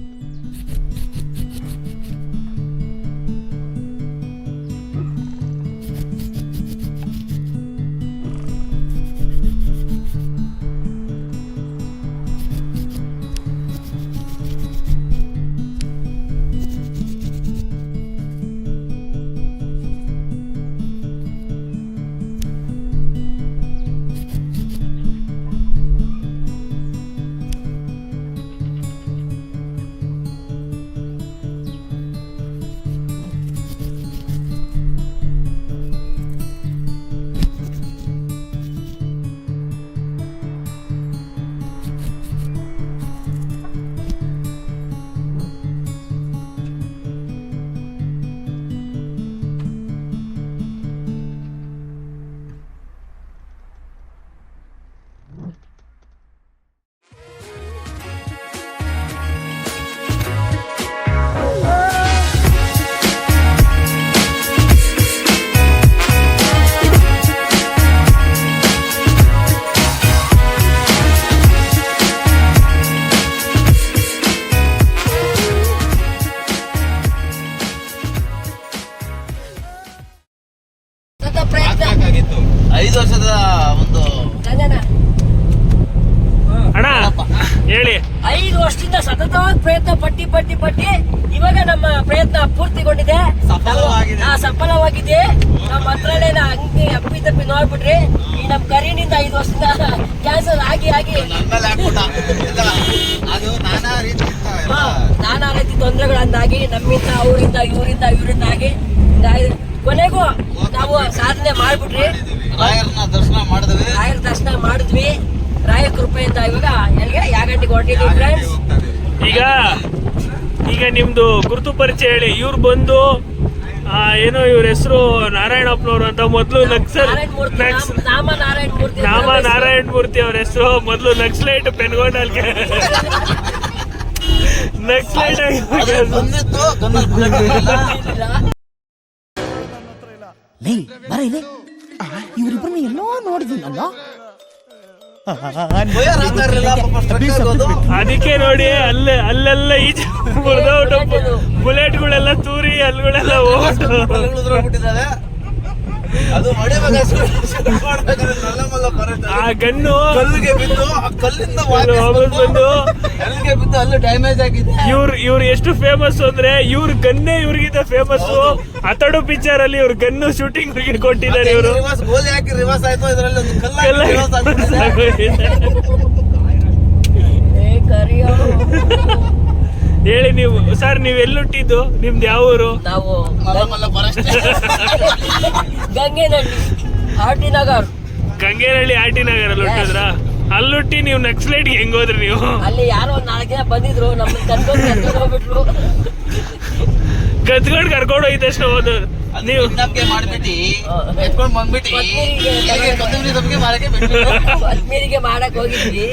Mm-hmm. ಸಫಲವಾಗಿದೆ. ನಮ್ಮ ಹತ್ರನೇನ ಹಂಗೆ ಅಪ್ಪಿ ತಪ್ಪಿ ನೋಡ್ಬಿಟ್ರಿ ಈ ನಮ್ ಕರಿನಿಂದ ಐದು ವರ್ಷದ ಕ್ಯಾನ್ಸಲ್ ಆಗಿ ಆಗಿ. ಅದು ನಾನಾ ರೀತಿ ನಾನಾ ರೀತಿ ತೊಂದರೆಗಳಂದಾಗಿ ನಮ್ಮಿಂದ ಅವರಿಂದ ಇವರಿಂದ ಇವರಿಂದ ಆಗಿ ಕೊನೆಗೂ ನಾವು ಸಾಧನೆ ಮಾಡ್ಬಿಟ್ರಿ ದರ್ಶನ ಮಾಡಿದ್ವಿ. ರಾಯರ ದರ್ಶನ ಮಾಡಿದ್ವಿ. ರಾಯ ಕೃಪೆಯಿಂದ ಇವಾಗ ಎಲ್ಲಿಗೆ ಯಾಗಂಟಿಗೆ ಹೊರಟಿದ್ವಿ ಫ್ರೆಂಡ್ಸ್ ಈಗ ಈಗ ನಿಮ್ದು ಗುರುತು ಪರಿಚಯ ಹೇಳಿ. ಇವ್ರು ಬಂದು ಏನೋ ಇವ್ರ ಹೆಸರು ನಾರಾಯಣಪ್ಪನವ್ರು ಅಂತ ಮೊದಲು ನಕ್ಸಲ್ ನಕ್ಸ್ ನಾಮ- ನಾರಾಯಣ ಮೂರ್ತಿ ನಾಮ ನಾರಾಯಣ ಮೂರ್ತಿ ಅವ್ರ ಹೆಸರು ಮೊದಲು ನಕ್ಸಲೈಟ್ ಪೆನ್ಗೊಂಡಲ್ಗೆ ನಕ್ಸಲೈಟ್ ಬರ ಇವರಿಬ್ಬರನ್ನ ಎಲ್ಲೋ ನೋಡಿದ್ದೀನಲ್ಲ ಅದಕ್ಕೆ ನೋಡಿ ಅಲ್ಲೇ ಅಲ್ಲೆಲ್ಲ ಈಜು ಬುಲೆಟ್ಗಳೆಲ್ಲ ತೂರಿ ಅಲ್ಗಳೆಲ್ಲ ಹೋಗ್ಬಿಟ್ಟು. ಆ ಗಣ್ಣು ಕಲ್ಲಿಗೆ ಬಿದ್ದು ಆ ಕಲ್ಲಿಂದ ವಾಪಸ್ ಬಂದು ಕಲ್ಲಿಗೆ ಬಿದ್ದು ಅಲ್ಲೂ ಡ್ಯಾಮೇಜ್ ಆಗಿದೆ. ಇವ್ರು ಇವ್ರು ಎಷ್ಟು ಫೇಮಸ್ ಅಂದ್ರೆ ಇವ್ರ ಗನ್ನೇ ಇವ್ರಿಗಿಂತ ಫೇಮಸ್ ಅತಡು ಪಿಕ್ಚರ್ ಅಲ್ಲಿ ಇವ್ರ ಗನ್ನು ಶೂಟಿಂಗ್ ಕೊಟ್ಟಿದ್ದಾರೆ ಇವರು. ರಿವರ್ಸ್ ಗೋಲಿ ಹಾಕಿ ರಿವರ್ಸ್ ಆಯ್ತು ಇದರಲ್ಲಿ ಒಂದು ಕಲ್ಲ. ಏ ಕರಿಯೋ. ಹೇಳಿ ನೀವು ಸರ್ ನೀವ್ ಎಲ್ಲುಟ್ಟಿದ್ದು? ನಿಮ್ದು ಯಾವ ಊರು? ನಾವು R T Nagar Gangenahalli R T Nagar ಅಲ್ಲಿ ಆರ್ಟಿ ನಗರಲ್ಲಿ ಹುಟ್ಟಿದ್ರ? ಅಲ್ಲುಟ್ಟಿ ನೀವು ನಕ್ಸಲೈಟ್ ಹೆಂಗ್ ಹೋದ್ರಿ ನೀವು? ಅಲ್ಲಿ ಯಾರೋ ಒಂದ್ ನಾಲ್ಕು ಜನ ಬಂದಿದ್ರು ನಮ್ಮನ್ನ ಕರ್ಕೊಂಡು ಕರ್ಕೊಂಡು ಹೋಗ್ಬಿಟ್ರು. ಕತ್ಕೊಂಡು ಕರ್ಕೊಂಡು ಹೋಗಿದ ತಕ್ಷಣ ಹೋದ್ರು ನೀವು ನಮ್ಗೆ ಮಾಡ್ಬಿಟ್ಟು. ಎತ್ಕೊಂಡ್ ಬಂದ್ಬಿಟ್ಟು. ಕೊತ್ತಂಬರಿ ಸೊಪ್ಪಿಗೆ ಮಾರಕ್ಕೆ ಬಿಟ್ಬಿಟ್ಟು ಅಜ್ಮೀರಿಗೆ ಮಾಡಕ್ ಹೋಗಿದ್ವಿ.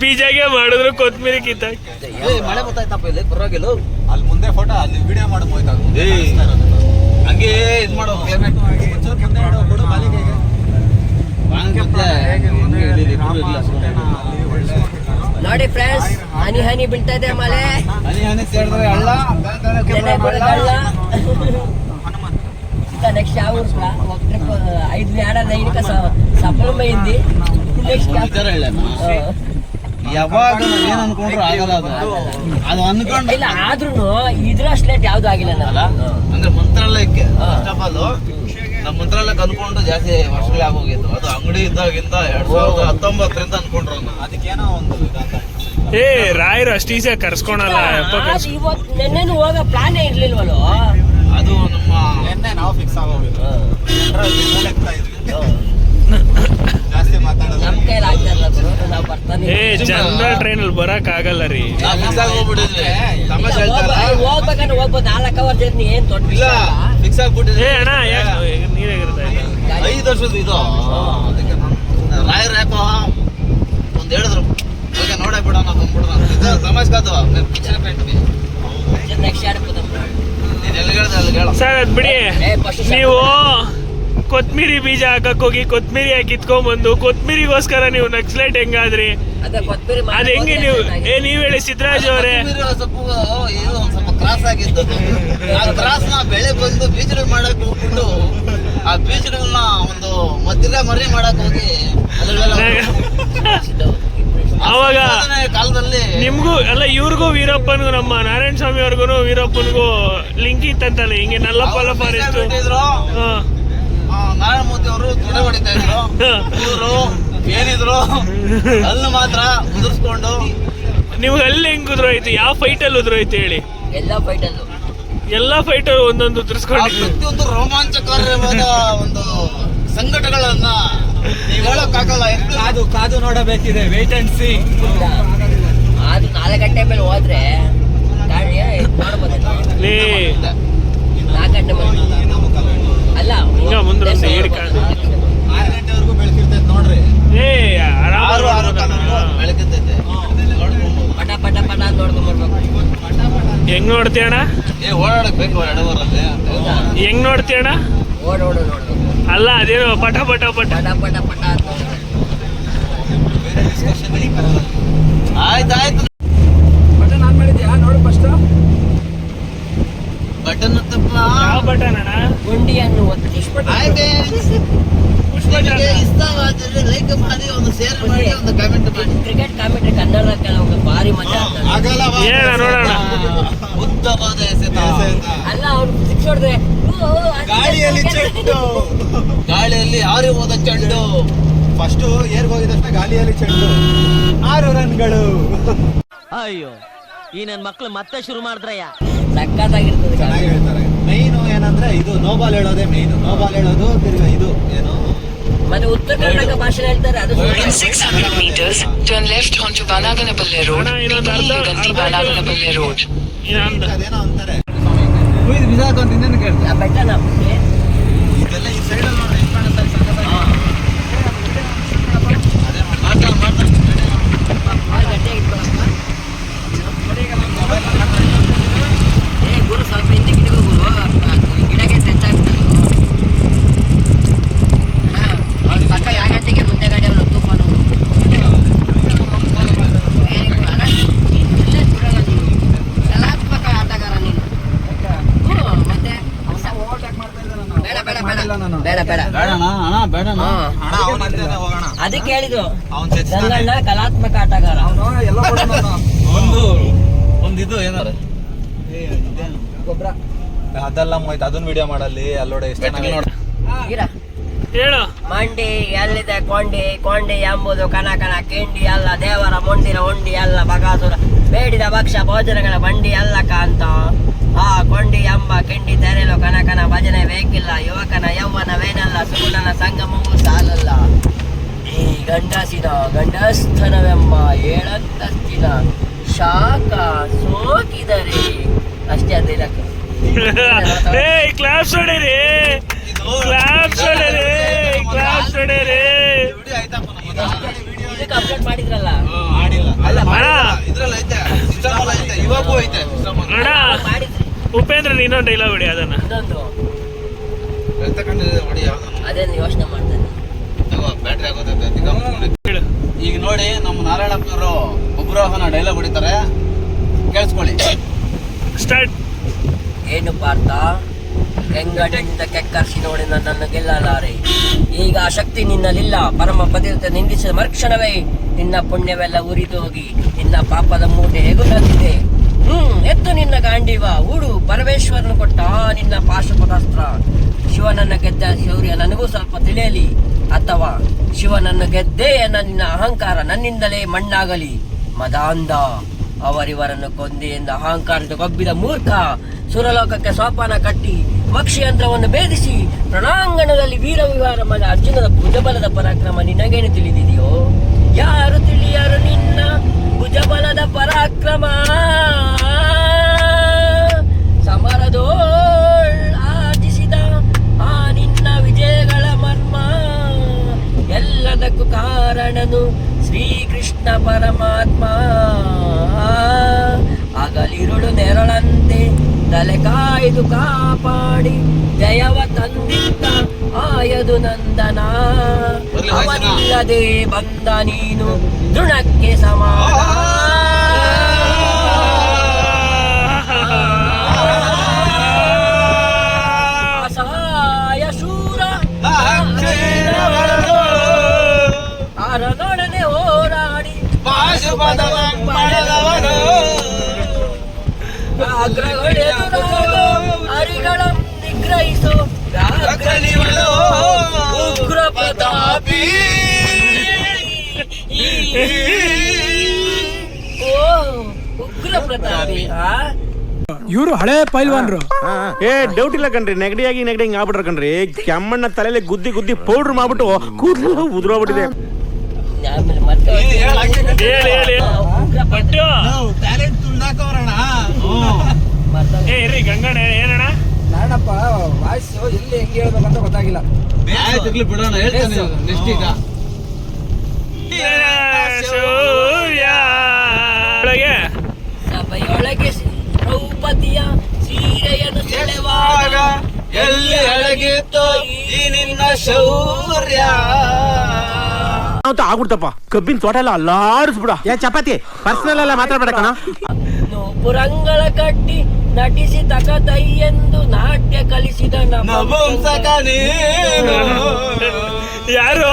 ಬೀಜಾಗೆ ಮಾಡಿದ್ರು ಕೊತ್ಮೀರಿ ಕಿತ್ತ ಏ, ಮಳೆ ಬರ್ತಾಯ್ತಪ್ಪ ಇಲ್ಲಿ ಪರವಾಗಿಲ್ಲ ಅಲ್ಲಿ ಮುಂದೆ ಫೋಟೋ ಅಲ್ಲಿ ವಿಡಿಯೋ ಮಾಡಕ್ ಹೋಯ್ತು ಏಯ್. ಹಂಗೆ ಇದ್ ಮಾಡೋ ಕ್ಲೈಮೇಟ್ ನೋಡಿ ಫ್ರೆಂಡ್ಸ್ ಹನಿ ಹನಿ ಬೀಳ್ತಾ ಇದೆ ಮಳೆ ಹನಿ ಹನಿ ಸೇರಿದ್ರೆ ಹಳ್ಳ ನೆನೆ ಬರಗಾಲ ఇంకా నెక్స్ట్ ಯಾವ ఊరు కూడా ఒక ట్రిప్ ఐదు ఏడాది అయినాక సఫలమైంది నెక్స్ట్ ವಿಚಾರ ಹೇಳಣ್ಣ ಯಾವಾಗ ಏನ್ ಅನ್ಕೊಂಡ್ರು ಆಗಲ್ಲ ಅದು. ಅದು ಅನ್ಕೊಂಡ್ ಇಲ್ಲ ಆದ್ರೂ ಇದ್ರ ಲೇಟ್ ಯಾವ್ದು ಆಗಿಲ್ಲ ಅಲ್ಲ ಅಂದ್ರೆ ಮಂತ್ರಾಲಯಕ್ಕೆ. ಫಸ್ಟ್ ಆಫ್ ಆಲ್ ನಮ್ಮ ಮಂತ್ರಾಲಯಕ್ಕೆ ಅನ್ಕೊಂಡು ಜಾಸ್ತಿ ವರ್ಷಗಳೇ ಆಗೋಗಿತ್ತು. ಅದು ಅಂಗಡಿ ಇದ್ದಾಗಿಂದ ಎರಡ್ ಸಾವಿರದ ಹತ್ತೊಂಬತ್ತರಿಂದ ಅನ್ಕೊಂಡ್ರು. ಅದಕ್ಕೇನೋ ಒಂದು ಏ ರಾಯರು ಅಷ್ಟು ಈಸಿಯಾಗಿ ಕರ್ಸ್ಕೊಳಲ್ಲ ಇವತ್ತು ನೆನ್ನೆನು ಹೋಗೋ ಪ್ಲಾನೇ ಇರ್ಲಿಲ್ವಲ್ಲೋ? ಅದು ನಮ್ಮ ನಿನ್ನೆ ನಾವು ಫಿಕ್ಸ್ ಆಗೋಗಿದ್ದು ಏ ಜನರಲ್ ಟ್ರೈನ್ ಅಲ್ಲಿ ಬರಕ್ ಆಗಲ್ಲ ರೀ. ಹೋಗ್ಬೇಕಂದ್ರೆ ಹೋಗ್ಬೋದು. ನಾಲ್ಕು ಅವರ್ ಜರ್ನಿ ಏನ್ ದೊಡ್ಡ ಫಿಕ್ಸ್ ಆಗ್ಬಿಟ್ಟಿದ್ವಿ ಏ ಅಣ್ಣ ಯಾಕೆ ನೀರಾಗಿರ್ತಾ ಇಲ್ಲ ಐದು ವರ್ಷದ ಇದು. ಅದಕ್ಕೆ ನಾನು ರಾಯರ್ ಯಾಕೋ ಒಂದು ಹೇಳಿದ್ರು. ಓಕೆ ನೋಡೇ ಬಿಡೋಣ ಬಂದ್ಬಿಡೋಣ ಇದು ತಮಾಷೆ ಕಾದು. ಪಿಕ್ಚರ್ ಪೇಂಟ್ವಿ ನೆಕ್ಸ್ಟ್ ಯಾರು ನೀನ್ ಎಲ್ಲಿ ಹೇಳ್ದೆ ಅಲ್ಲಿ ಹೇಳ. ಸರ್ ಅದು ಬಿಡಿ. ನೀವು ಕೊತ್ಮಿರಿ ಬೀಜ ಹಾಕಕ್ ಹೋಗಿ ಕೊತ್ಮಿರಿ ಹಾಕಿ ಕಿತ್ಕೊಂಡ್ ಬಂದು ಕೊತ್ಮಿರಿಗೋಸ್ಕರ ನೀವು ನಕ್ಸಲೈಟ್ ಹೆಂಗಾದ್ರಿ? ಅದೇ ಹೆಂಗೆ ನೀವು ಏ ನೀವ್ ಹೇಳಿ ಸಿದ್ದರಾಜ್ ಅವರೇ. ಕೊತ್ತಂಬರಿ ಸೊಪ್ಪು ಇದು ಸ್ವಲ್ಪ ಕ್ರಾಸ್ ಆಗಿದ್ದು ಆ ಕ್ರಾಸ್ನ ಬೆಳೆ ಬಂದು ಬೀಜಗಳು ಮಾಡಕ್ ಹೋಗ್ಬಿಟ್ಟು ಆ ಬೀಜಗಳನ್ನ ಒಂದು ಮಧ್ಯದ ಮರಿ ಮಾಡಕ್ ಹೋಗಿ ಅವಾಗ ಕಾಲದಲ್ಲಿ ನಿಮ್ಗೂ ಎಲ್ಲ ಇವ್ರಿಗೂ ವೀರಪ್ಪನ್ಗೂ ನಮ್ಮ ನಾರಾಯಣ ಸ್ವಾಮಿ ಅವ್ರಿಗೂ ವೀರಪ್ಪನ್ಗೂ ಲಿಂಕ್ ಇತ್ತಂತಲ್ಲ ಹಿಂಗೆ ನಲ್ಲಪ್ಪ ಫಾರೆಸ್ಟ್ ನಾರಾಯಣ ಮೂರ್ತಿ ಅವರು ತೊಡೆ ಹೊಡಿತಾ ಇದ್ರು. ಇವರು ಏನಿದ್ರು ಅಲ್ಲಿ ಮಾತ್ರ ಉದುರಿಸ್ಕೊಂಡು ನಿಮ್ಗೆ ಅಲ್ಲಿ ಹೆಂಗ್ ಉದ್ರೋಯ್ತು? ಯಾವ ಫೈಟ್ ಅಲ್ಲಿ ಉದ್ರೋಯ್ತು ಹೇಳಿ? ಎಲ್ಲ ಫೈಟ್ ಅಲ್ಲೂ. ಎಲ್ಲಾ ಫೈಟ್ ಒಂದೊಂದು ಉದ್ರಿಸ್ಕೊಂಡು. ಪ್ರತಿಯೊಂದು ರೋಮಾಂಚಕರವಾದ ಒಂದು ಸಂಘಟಗಳನ್ನ ನೀವು ಹೇಳಕ್ಕಾಗಲ್ಲ. ಕಾದು ಕಾದು ನೋಡಬೇಕಿದೆ. ವೇಟ್ ಅಂಡ್ ಸಿ ಅದು ನಾಲ್ಕು ಗಂಟೆ ಮೇಲೆ ಹೋದ್ರೆ ಗಾಡಿ ನೋಡ್ಬೋದು ಲೇ. ನಾಲ್ಕು ಗಂಟೆ ಮೇಲೆ. ಅಲ್ಲ ಮುಂದೆ ಆರು ಗಂಟೆವರೆಗೂ ಬೆಳಕಿರ್ತೈತೆ ನೋಡ್ರಿ. ಏ ಆರಾಮ ಆರು ಆರು ನೋಡ್ಕೊಂಡು ಪಟ ಪಟ ಪಟ ಹೆಂಗ್ ನೋಡ್ತೀಯಣ ಏ ಓಡಾಡಕ್ ಬೇಕು ಹೆಂಗ್ ನೋಡ್ತೀಯಣ ಓಡ ಅಲ್ಲ ಅದೇನೋ ಪಟ ಪಟ ಪಟ. ಪಟ ಪಟ ನೋಡ್ಬೇಕು. ಬಟನ್ ತಪ್ಪ ಯಾವ ಬಟನ್ ಅಣ್ಣ? ಗುಂಡಿಯನ್ನು ಒತ್ತಿ. ಲೈಕ್ ಮಾಡಿ ಒಂದು ಶೇರ್ ಮಾಡಿ ಒಂದು ಕಮೆಂಟ್ ಮಾಡಿ. ಕ್ರಿಕೆಟ್ ಕಾಮೆಂಟ್ರಿ ಕನ್ನಡ ಕೆಲವು ಭಾರಿ ಮಜಾ ನೋಡೋಣ ಉದ್ದವಾದ ಎಸೆತ. ಅಲ್ಲ ಅವ್ರು ಸಿಕ್ಸ್ ಹೊಡೆದ್ರೆ ಗಾಳಿಯಲ್ಲಿ ಆರು ಗಾಳಿಯಲ್ಲಿ ಹೋದ ಚೆಂಡು. ಫಸ್ಟ್ ಏರ್ ಹೋಗಿದ ತಕ್ಷಣ ಗಾಳಿಯಲ್ಲಿ ಚೆಂಡು. ಆರು ರನ್ಗಳು ಅಯ್ಯೋ ಈ ನನ್ ಮಕ್ಳು ಮತ್ತೆ ಶುರು ಮಾಡಿದ್ರಯ್ಯ. ಸಕ್ಕತ್ತಾಗಿರ್ತದೆ ಚೆನ್ನಾಗಿ ಹೇಳ್ತಾರೆ ಮೈನು ಏನಂದ್ರೆ ಇದು ನೋಬಾಲ್ ಹೇಳೋದೇ ಮೈನು ನೋಬಾಲ್ ಹೇಳೋದು ತಿರ್ಗಾ ಇದು ಏನು? ಮತ್ತೆ ಉತ್ತರ ಕರ್ನಾಟಕ ಭಾಷೆ ಹೇಳ್ತಾರೆ ಅದು In 600 meters, turn left onto Banaganapalle Road, Ganti Banaganapalle Road. ಅದೇನೋ ಅಂತಾರೆ. ಆ ಬೆಟ್ಟನ? ಬಿಟ್ಟು ಇದೆಲ್ಲ ಈ ಸೈಡ್ ಅಲ್ಲಿ ನೋಡ್ರಿ ಹೆಂಗ್ ಕಾಣುತ್ತೆ ಅಲ್ಲಿ ಸಖತ್ತಾಗಿ. ಭಾಳ ಗಟ್ಟಿಯಾಗಿ ಇಟ್ಕೊಳಪ್ಪ. ಏ ಗುರು ಸ್ವಲ್ಪ ಹಿಂದಕ್ಕೆ ಇಟ್ಕೋ ಗುರು ಆ ಗಿಡಕ್ಕೆ ಟಚ್ ಆಗ್ತದೆ ಹಾಂ ಪಕ್ಕ ಯಾವ ಗಂಟೆಗೆ ಮುಂದೆ ಗಾಡಿ ಅವ್ರು ತುಫಾನು ವೆರಿ ಗುಡ್ ಅಣ್ಣ ಇಲ್ಲೇ ಬಿಡಲ್ಲ ನೀನು ಕಲಾತ್ಮಕ ಆಟಗಾರ ನೀನು ಹ್ಞೂ ಮತ್ತೆ ಬೇಡ ಬೇಡ ಬೇಡ ಬೇಡ ಬೇಡ ಹೋಗೋಣ. ಅದಕ್ಕೆ ಹೇಳಿದ್ರು. ಗಂಗಣ್ಣ ಕಲಾತ್ಮಕ ಆಟಗಾರ. ಒಂದು ಒಂದು ಇದು ಏನಾರ? ಅದೆಲ್ಲ ಹೋಯ್ತು ಅದನ್ನ ವಿಡಿಯೋ ಮಾಡಲ್ಲಿ. ಅಲ್ಲೋಡೆ ಇಷ್ಟ ಹೇಳು. ಮಂಡಿ ಎಲ್ಲಿದೆ ಕೊಂಡಿ? ಕೊಂಡಿ ಎಂಬುದು ಕನ ಕನ ಕಿಂಡಿ ಅಲ್ಲ ದೇವರ ಮುಂಡಿನ ಉಂಡಿ ಅಲ್ಲ ಬಗಾಸುರ. ಬೇಡಿದ ಭಕ್ಷ ಭೋಜನಗಳ ಬಂಡಿ ಅಲ್ಲ ಕಾಂತ. ಆ ಕೊಂಡಿ ಎಂಬ ಕೆಂಡಿ ತೆರೆಲು ಕನಕನ ಭಜನೆ ಬೇಕಿಲ್ಲ. ಯುವಕನ ಯೌವನವೇನಲ್ಲ ಸುಗುಣನ ಸಂಗಮವೂ ಸಾಲಲ್ಲ. ಈ ಗಂಡಸಿನ ಗಂಡಸ್ಥನವೆಂಬ ಏಳಂತಸ್ತಿನ ಶಾಖ ಸೋಕಿದರೆ ಅಷ್ಟೇ ಅದು ಇದಕ್ಕೆ ಏ ಕ್ಲಾಸ್ ಹೊಡೀರಿ ಕ್ಲಾಸ್ ಹೊಡೀರಿ ಕ್ಲಾಸ್ ಹೊಡೀರಿ. ಇದಕ್ಕೆ ಅಪ್ಲೋಡ್ ಮಾಡಿದ್ರಲ್ಲ? ಮಾಡಿಲ್ಲ. ಅಲ್ಲ. ಇದ್ರಲ್ಲಿ ಐತೆ. ಐತೆ. ಇವಾಗೂ ಐತೆ. ಸಿಸ್ಟಮ್ ಅಣ್ಣ ಮಾಡಿದ್ರಿ ಉಪೇಂದ್ರ ಇನ್ನೊಂದು ಡೈಲಾಗ್ ಹೊಡಿ ಅದನ್ನ. ಅದೇನು ಯೋಚನೆ ಮಾಡ್ತೇನೆ ಬ್ಯಾಟ್ರಿ ಈಗ ನೋಡಿ. ನಮ್ಮ ನಾರಾಯಣಪ್ಪನವರು ಒಬ್ಬರು ಡೈಲಾಗ್ ಹೊಡಿತಾರೆ. ಕೇಳಿಸ್ಕೊಳ್ಳಿ. ಸ್ಟಾರ್ಟ್ ಏನು ಪಾರ್ಥ? ಹೆಂಗಡಿಂದ ಕೆಕ್ಕರ್ಸಿ ನೋಡಿ ನನ್ನನ್ನು ಗೆಲ್ಲಲಾರೆ. ಈಗ ಆ ಶಕ್ತಿ ನಿನ್ನಲ್ಲಿಲ್ಲ. ಪರಮ ಪತಿರತೆ ನಿಂದಿಸಿದ ಮರುಕ್ಷಣವೇ ನಿನ್ನ ಪುಣ್ಯವೆಲ್ಲ ಉರಿದೋಗಿ ಹೋಗಿ ನಿನ್ನ ಪಾಪದ ಮೂಟೆ ಎಗುದಂತಿದೆ ಹ್ಮ್ ಎತ್ತು ನಿನ್ನ ಗಾಂಡೀವ ಉಡು ಪರಮೇಶ್ವರನ ಕೊಟ್ಟ ನಿನ್ನ ಪಾಶುಪತಾಸ್ತ್ರ ಶಿವನನ್ನ ಗೆದ್ದ ಶೌರ್ಯ ನನಗೂ ಸ್ವಲ್ಪ ತಿಳಿಯಲಿ ಅಥವಾ ಶಿವನನ್ನು ಗೆದ್ದೇ ಎನ್ನ ನಿನ್ನ ಅಹಂಕಾರ ನನ್ನಿಂದಲೇ ಮಣ್ಣಾಗಲಿ. ಮದಾಂದ ಅವರಿವರನ್ನು ಕೊಂದೆ ಎಂದು ಅಹಂಕಾರದ ಕೊಬ್ಬಿದ ಮೂರ್ಖ, ಸುರಲೋಕಕ್ಕೆ ಸೋಪಾನ ಕಟ್ಟಿ ಯಂತ್ರವನ್ನು ಭೇದಿಸಿ ರಣಾಂಗಣದಲ್ಲಿ ವೀರ ವಿಹಾರ ಮಾಡಿ ಅರ್ಜುನದ ಭುಜಬಲದ ಪರಾಕ್ರಮ ನಿನಗೇನು ತಿಳಿದಿದೆಯೋ? ಯಾರು ತಿಳಿಯಾರು ನಿನ್ನ ಭುಜಬಲದ ಪರಾಕ್ರಮ? ಶ್ರೀಕೃಷ್ಣ ಪರಮಾತ್ಮ. ಹಗಲಿರುಳು ನೆರಳಂತೆ ತಲೆ ಕಾಯ್ದು ಕಾಪಾಡಿ ಜಯವ ತಂದಿದ್ದ ಆಯದು ನಂದನ. ಅವನಿಲ್ಲದೆ ಬಂದ ನೀನು ದೃಢಕ್ಕೆ ಸಮಾನ ಪಾಶುಪತವ ಪಡೆದವನು. ವ್ಯಾಘ್ರಗಳೆದುರಾಗೋ ಹರಿಗಳ ನಿಗ್ರಹಿಸೋ. ಅಗ್ರಣಿವನು ಉಗ್ರ ಪ್ರತಾಪಿ ಓ ಉಗ್ರ ಪ್ರತಾಪಿ ಆ? ಇವರು ಹಳೆ ಪೈಲ್ವಾನ್ರು. ಏ ಡೌಟ್ ಇಲ್ಲ ಕಣ್ರಿ. ನೆಗಡಿಯಾಗಿ ನೆಗಡಿ ಹಿಂಗ್ ಆಗ್ಬಿಟ್ರ ಕಣ್ರಿ. ಕೆಮ್ಮಣ್ಣ ತಲೆಯಲ್ಲಿ ಗುದ್ದಿ ಗುದ್ದಿ ಪೌಡರ್ ಮಾಡ್ಬಿಟ್ಟು ಕೂದಲು ಉದುರೋಗ್ಬಿಟ್ಟಿದೆ ಆಮೇಲೆ ಮತ್ತೆ ಹೇಳಿ ಹೇಳಿ ಬಟ್ಟು ಟ್ಯಾಲೆಂಟ್ ತುಳ್ದಾಕವ್ರಣ. ಏ ರೀ ಗಂಗಣ್ಣ ಏನಣ್ಣ? ನಾನಪ್ಪ ವಾಯ್ಸ್ ಎಲ್ಲಿ ಹೆಂಗೆ ಹೇಳ್ಬೇಕಂತ ಗೊತ್ತಾಗಿಲ್ಲ. ಆಯ್ತು ಬಿಡೋಣ ಹೇಳ್ತಾನೆ ನೆಕ್ಸ್ಟ್ ಈಗ. ಸೂರ್ಯ ಒಳಗೆ. ಸಭೆಯೊಳಗೆ ದ್ರೌಪದಿಯ ಸೀರೆಯನ್ನು ಸೆಳೆವಾಗ ಎಲ್ಲಿ ಅಡಗಿತ್ತು ಈ ನಿನ್ನ ಶೌರ್ಯ. ಅಂತ ಆಗ್ಬಿಡ್ತಪ್ಪ ಕಬ್ಬಿನ ತೋಟ ಎಲ್ಲ ಅಲ್ಲಾಡಿಸ್ಬಿಡ ಏ ಚಪಾತಿ ಪರ್ಸನಲ್ ಎಲ್ಲ ಮಾತಾಡ್ಬೇಡ ಕಣ ನೂಪುರಂಗಳ ಕಟ್ಟಿ ನಟಿಸಿ ತಕತೈ ಎಂದು ನಾಟ್ಯ ಕಲಿಸಿದ ನಪುಂಸಕ ನೀನು ಯಾರು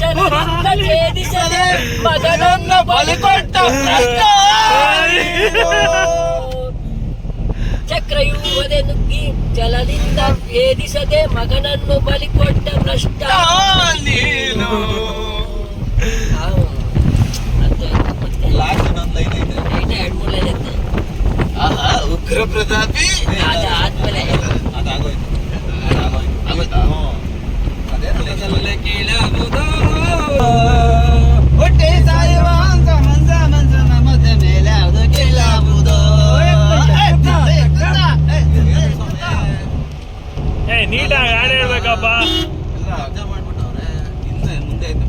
ಜನರಿಂದ ಛೇದಿಸದೆ ಮಗನನ್ನು ಬಲಿಕೊಟ್ಟ ಭ್ರಷ್ಟ. ಚಕ್ರವ್ಯೂಹದೆ ನುಗ್ಗಿ ಜಲದಿಂದ ಭೇದಿಸದೆ ಮಗನನ್ನು ಬಲಿಕೊಟ್ಟ ಭ್ರಷ್ಟ ನೀನು ಆ, ಅದು ಮತ್ತೆ ಲಾಸ್ಟ್ ಇನ್ನೊಂದ್ ಲೈನ್ ಐತೆ ಐತೆ, ಎರಡ್ ಮೂರ್ line ಐತೆ. ಆಹಾ ಉಗ್ರ ಪ್ರತಾಪಿ ಅದಾದ್ಮೇಲೆ ಅದಾಗೋಯ್ತು ಅದಾಗೋಯ್ತು ಆಗೋಯ್ತಾ? ಹ್ಮ್. ಅದೇನು ಹೊಟ್ಟೆ ಸಾಯುವ ಹಂಸ ಮಂಸ ಮಂಸನ ಮಧ್ಯೆ ಮೇಲೆ ಅದು ಕೇಳಾಗುವುದು ಹಾಡು ಹೇಳ್ಬೇಕಪ್ಪ? ಎಲ್ಲ ಅಬ್ಸರ್ವ್ ಮಾಡ್ಬಿಟ್ಟವ್ರೆ. ಹಿಂದೆ ಮುಂದೆ ಐತೆ.